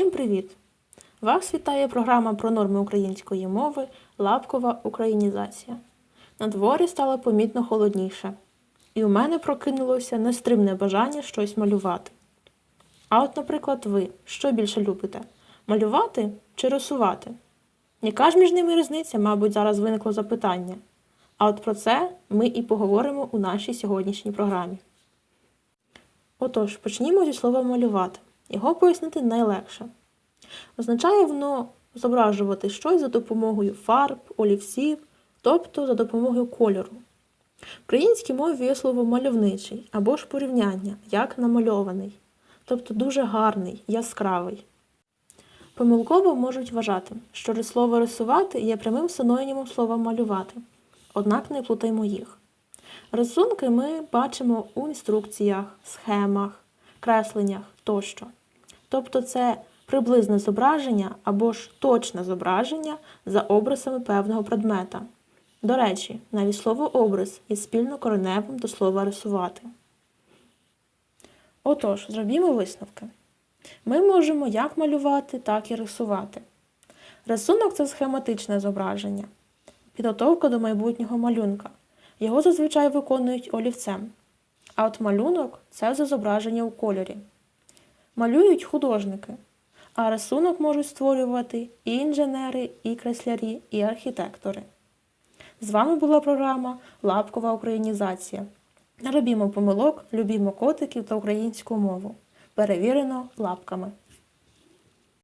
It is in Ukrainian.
привіт! Вас вітає програма про норми української мови Лапкова українізація. На дворі стало помітно холодніше, і у мене прокинулося нестримне бажання щось малювати. А от, наприклад, ви що більше любите? Малювати чи рисувати? Яка ж між ними різниця, мабуть, зараз виникло запитання. А от про це ми і поговоримо у нашій сьогоднішній програмі. Отож, почнімо зі слова малювати. Його пояснити найлегше. Означає воно зображувати щось за допомогою фарб, олівців, тобто за допомогою кольору. В українській мові є слово мальовничий або ж порівняння, як намальований, тобто дуже гарний, яскравий. Помилково можуть вважати, що слово рисувати є прямим синонімом слова малювати, однак не плутаймо їх. Рисунки ми бачимо у інструкціях, схемах, кресленнях тощо. Тобто це приблизне зображення або ж точне зображення за образами певного предмета. До речі, навіть слово образ є спільно кореневим до слова рисувати. Отож, зробімо висновки. Ми можемо як малювати, так і рисувати. Рисунок це схематичне зображення, підготовка до майбутнього малюнка. Його зазвичай виконують олівцем. А от малюнок це зображення у кольорі. Малюють художники, а рисунок можуть створювати і інженери, і креслярі, і архітектори. З вами була програма Лапкова українізація. Не робімо помилок, любімо котиків та українську мову. Перевірено лапками.